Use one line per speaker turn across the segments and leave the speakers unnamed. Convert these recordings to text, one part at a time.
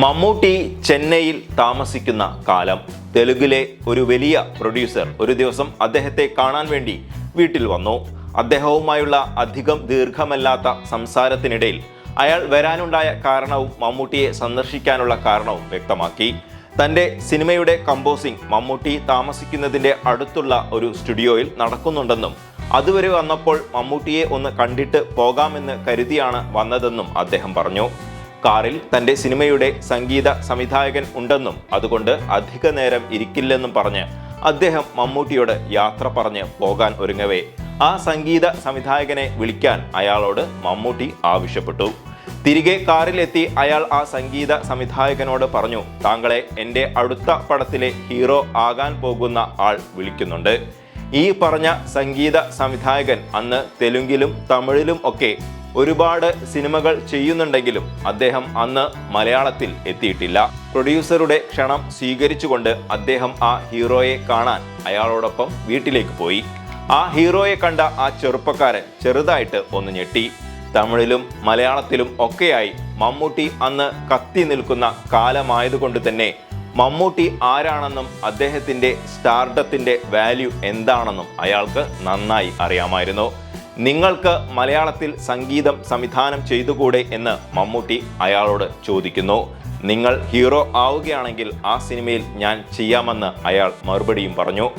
മമ്മൂട്ടി ചെന്നൈയിൽ താമസിക്കുന്ന കാലം. തെലുഗിലെ ഒരു വലിയ പ്രൊഡ്യൂസർ ഒരു ദിവസം അദ്ദേഹത്തെ കാണാൻ വേണ്ടി വീട്ടിൽ വന്നു. അദ്ദേഹവുമായുള്ള അധികം ദീർഘമല്ലാത്ത സംസാരത്തിനിടയിൽ അയാൾ വരാനുണ്ടായ കാരണവും മമ്മൂട്ടിയെ സന്ദർശിക്കാനുള്ള കാരണവും വ്യക്തമാക്കി. തന്റെ സിനിമയുടെ കമ്പോസിംഗ് മമ്മൂട്ടി താമസിക്കുന്നതിന്റെ അടുത്തുള്ള ഒരു സ്റ്റുഡിയോയിൽ നടക്കുന്നുണ്ടെന്നും അതുവരെ വന്നപ്പോൾ മമ്മൂട്ടിയെ ഒന്ന് കണ്ടിട്ട് പോകാമെന്ന് കരുതിയാണ് വന്നതെന്നും അദ്ദേഹം പറഞ്ഞു. കാറിൽ തന്റെ സിനിമയുടെ സംഗീത സംവിധായകൻ ഉണ്ടെന്നും അതുകൊണ്ട് അധിക നേരം ഇരിക്കില്ലെന്നും പറഞ്ഞ് അദ്ദേഹം മമ്മൂട്ടിയോട് യാത്ര പറഞ്ഞ് പോകാൻ ഒരുങ്ങവേ. ആ സംഗീത സംവിധായകനെ വിളിക്കാൻ അയാളോട് മമ്മൂട്ടി ആവശ്യപ്പെട്ടു. തിരികെ കാറിലെത്തി അയാൾ ആ സംഗീത സംവിധായകനോട് പറഞ്ഞു താങ്കളെ എന്റെ അടുത്ത പടത്തിലെ ഹീറോ ആകാൻ പോകുന്ന ആൾ വിളിക്കുന്നുണ്ട്. ഈ പറഞ്ഞ സംഗീത സംവിധായകൻ അന്ന് തെലുങ്കിലും തമിഴിലും ഒക്കെ ഒരുപാട് സിനിമകൾ ചെയ്യുന്നുണ്ടെങ്കിലും അദ്ദേഹം അന്ന് മലയാളത്തിൽ എത്തിയിട്ടില്ല. പ്രൊഡ്യൂസറുടെ ക്ഷണം സ്വീകരിച്ചുകൊണ്ട് അദ്ദേഹം ആ ഹീറോയെ കാണാൻ അയാളോടൊപ്പം വീട്ടിലേക്ക് പോയി. ആ ഹീറോയെ കണ്ട ആ ചെറുപ്പക്കാരൻ ചെറുതായിട്ട് ഒന്ന് ഞെട്ടി. തമിഴിലും മലയാളത്തിലും ഒക്കെയായി മമ്മൂട്ടി അന്ന് കത്തി നിൽക്കുന്ന കാലമായതുകൊണ്ട് തന്നെ മമ്മൂട്ടി ആരാണെന്നും അദ്ദേഹത്തിന്റെ സ്റ്റാർഡത്തിന്റെ വാല്യൂ എന്താണെന്നും അയാൾക്ക് നന്നായി അറിയാമായിരുന്നു. നിങ്ങൾക്ക് മലയാളത്തിൽ സംഗീതം സംവിധാനം ചെയ്തുകൂടെ എന്ന് മമ്മൂട്ടി അയാളോട് ചോദിക്കുന്നു. നിങ്ങൾ ഹീറോ ആവുകയാണെങ്കിൽ ആ സിനിമയിൽ ഞാൻ ചെയ്യാമെന്ന് അയാൾ മറുപടിയും പറഞ്ഞു.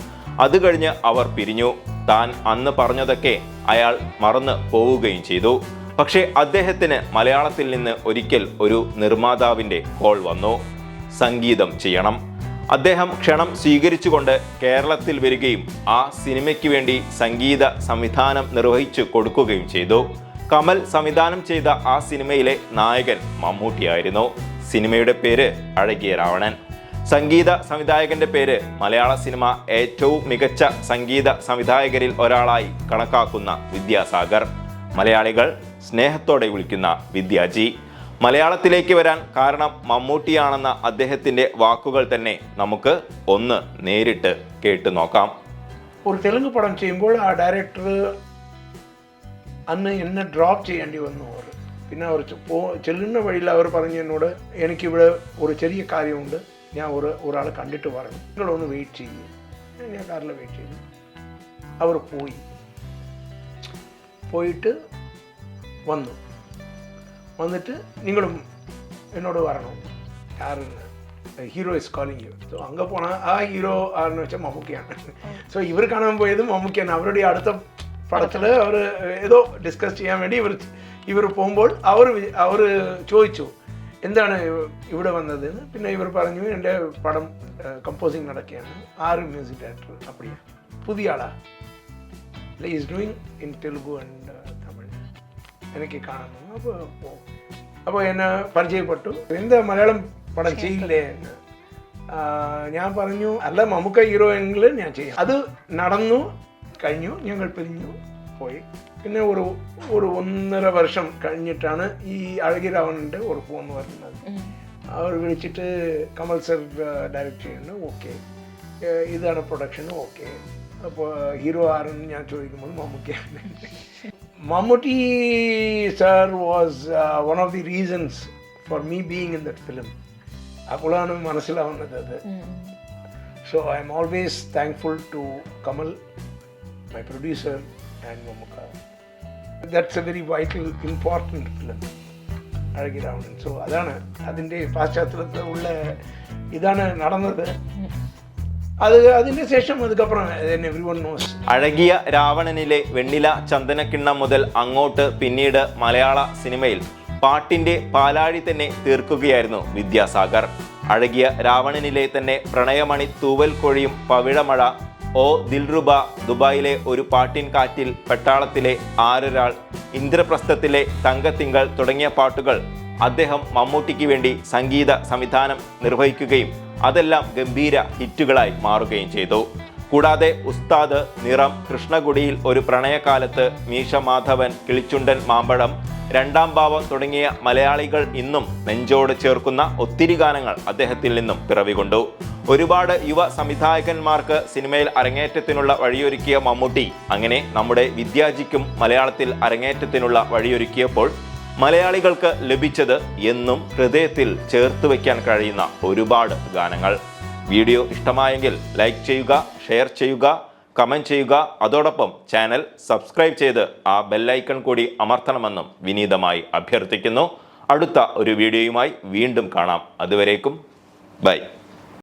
അത് കഴിഞ്ഞ് അവർ പിരിഞ്ഞു. താൻ അന്ന് പറഞ്ഞതൊക്കെ അയാൾ മറന്ന് പോവുകയും ചെയ്തു. പക്ഷേ അദ്ദേഹത്തിന് മലയാളത്തിൽ നിന്ന് ഒരിക്കൽ ഒരു നിർമ്മാതാവിന്റെ കോൾ വന്നു. സംഗീതം ചെയ്യണം. അദ്ദേഹം ക്ഷണം സ്വീകരിച്ചുകൊണ്ട് കേരളത്തിൽ വരികയും ആ സിനിമയ്ക്ക് വേണ്ടി സംഗീത സംവിധാനം നിർവഹിച്ചു കൊടുക്കുകയും ചെയ്തു. കമൽ സംവിധാനം ചെയ്ത ആ സിനിമയിലെ നായകൻ മമ്മൂട്ടിയായിരുന്നു. സിനിമയുടെ പേര് അഴകിയ രാവണൻ. സംഗീത സംവിധായകന്റെ പേര് മലയാള സിനിമ ഏറ്റവും മികച്ച സംഗീത സംവിധായകരിൽ ഒരാളായി കണക്കാക്കുന്ന വിദ്യാസാഗർ. മലയാളികൾ സ്നേഹത്തോടെ വിളിക്കുന്ന വിദ്യാജി. മലയാളത്തിലേക്ക് വരാൻ കാരണം മമ്മൂട്ടിയാണെന്ന അദ്ദേഹത്തിന്റെ വാക്കുകൾ തന്നെ നമുക്ക് ഒന്ന് നേരിട്ട് കേട്ട് നോക്കാം.
ഒരു തെലുങ്ക് പടം ചെയ്യുമ്പോൾ ആ ഡയറക്ടർ അന്ന് എന്നെ ഡ്രോപ്പ് ചെയ്യേണ്ടി വന്നു അവർ പിന്നെ അവർ പോ ചെല്ലുന്ന വഴിയിൽ അവർ പറഞ്ഞു എന്നോട് എനിക്കിവിടെ ഒരു ചെറിയ കാര്യമുണ്ട്. ഞാൻ ഒരു ഒരാളെ കണ്ടിട്ട് പറഞ്ഞു നിങ്ങളൊന്ന് വെയിറ്റ് ചെയ്യും. ഞാൻ കാറിൽ വെയിറ്റ് ചെയ്തു. അവർ പോയി. പോയിട്ട് വന്നു. വന്നിട്ട് നിങ്ങളും എന്നോട് വരണം யாருன்னு hero is calling you so அங்கே போனால் ஆ ஹீரோ ஆருன்னு வச்சா மம்முக்கியான ஸோ இவர் காணாமல் போயது മമ്മൂക്കിയാണ് അവരുടെ അടുത്ത പടത്തിൽ അവർ ഏതോ ഡിസ്കസ് ചെയ്യാൻ വേണ്ടി ഇവർ ഇവർ പോകുമ്പോൾ അവർ അവർ ചോദിച്ചു എന്താണ് ഇവിടെ വന്നതെന്ന് പിന്നെ ഇവർ പറഞ്ഞു എൻ്റെ പടം കമ്പോസിങ് നടക്കുകയാണ് ആറ് മ്യൂസിക് ഡയറക്ടർ അപ്പടിയാ പുതിയ ആളാ is doing in Telugu and Tamil എനിക്ക് കാണണം അപ്പോൾ അപ്പോൾ എന്നെ പരിചയപ്പെട്ടു. എന്താ മലയാളം പടം ചെയ്യില്ലേ എന്ന്. ഞാൻ പറഞ്ഞു അല്ല മമ്മൂക്ക ഹീറോ എങ്കിൽ ഞാൻ ചെയ്യാം. അത് നടന്നു കഴിഞ്ഞു ഞങ്ങൾ പിരിഞ്ഞു പോയി. പിന്നെ ഒരു ഒരു ഒന്നര വർഷം കഴിഞ്ഞിട്ടാണ് ഈ അഴകിരാവണിന്റെ ഒരു ഫോൺ വരുന്നത്. അവർ വിളിച്ചിട്ട് കമൽ സർ ഡയറക്റ്റ് ചെയ്യുന്നു ഓക്കെ ഇതാണ് പ്രൊഡക്ഷൻ ഓക്കെ ഹീറോ ആരെന്ന് ഞാൻ ചോദിക്കുമ്പോൾ മമ്മൂക്കയാണ് Mammootty sir was one of the reasons for me being in that film അപ്പോഴാണ് മനസ്സിലാവുന്നത് അത്. So I am always thankful to Kamal my producer and Mammookka that's a very vital important film Azhagiravanan so അതാണ് അതിന്റെ പാശ്ചാത്തലത്തിൽ ഉള്ള ഇതാണ് നടന്നത്. അത് അതിന് ശേഷം അതുക്കപ്പുറം
അഴകിയ രാവണനിലെ വെണ്ണില ചന്ദനക്കിണ്ണം മുതൽ അങ്ങോട്ട് പിന്നീട് മലയാള സിനിമയിൽ പാട്ടിന്റെ പാലാഴി തന്നെ തീർക്കുകയായിരുന്നു വിദ്യാസാഗർ. അഴകിയ രാവണനിലെ തന്നെ പ്രണയമണി തൂവൽ കോഴിയും പവിഴമഴ ഓ ദിൽറുബ ദുബായിലെ ഒരു പാട്ടിൻ കാറ്റിൽ പെട്ടാളത്തിലെ ആരൊരാൾ ഇന്ദ്രപ്രസ്ഥത്തിലെ തങ്കത്തിങ്കൾ തുടങ്ങിയ പാട്ടുകൾ അദ്ദേഹം മമ്മൂട്ടിക്ക് വേണ്ടി സംഗീത സംവിധാനം നിർവഹിക്കുകയും അതെല്ലാം ഗംഭീര ഹിറ്റുകളായി മാറുകയും ചെയ്തു. കൂടാതെ ഉസ്താദ് നിറം കൃഷ്ണകുടിയിൽ ഒരു പ്രണയകാലത്ത് മീശ മാധവൻ കിളിച്ചുണ്ടൻ മാമ്പഴം രണ്ടാം ഭാവം തുടങ്ങിയ മലയാളികൾ ഇന്നും നെഞ്ചോട് ചേർക്കുന്ന ഒത്തിരി ഗാനങ്ങൾ അദ്ദേഹത്തിൽ നിന്നും പിറവികൊണ്ടു. ഒരുപാട് യുവ സംവിധായകന്മാർക്ക് സിനിമയിൽ അരങ്ങേറ്റത്തിനുള്ള വഴിയൊരുക്കിയ മമ്മൂട്ടി അങ്ങനെ നമ്മുടെ വിദ്യാജിക്കും മലയാളത്തിൽ അരങ്ങേറ്റത്തിനുള്ള വഴിയൊരുക്കിയപ്പോൾ മലയാളികൾക്ക് ലഭിച്ചത് എന്നും ഹൃദയത്തിൽ ചേർത്ത് വയ്ക്കാൻ കഴിയുന്ന ഒരുപാട് ഗാനങ്ങൾ. വീഡിയോ ഇഷ്ടമായെങ്കിൽ ലൈക്ക് ചെയ്യുക ഷെയർ ചെയ്യുക കമന്റ് ചെയ്യുക. അതോടൊപ്പം ചാനൽ സബ്സ്ക്രൈബ് ചെയ്ത് ആ ബെല്ലൈക്കൺ കൂടി അമർത്തണമെന്നും വിനീതമായി അഭ്യർത്ഥിക്കുന്നു. അടുത്ത ഒരു വീഡിയോയുമായി വീണ്ടും കാണാം. അതുവരേക്കും ബൈ.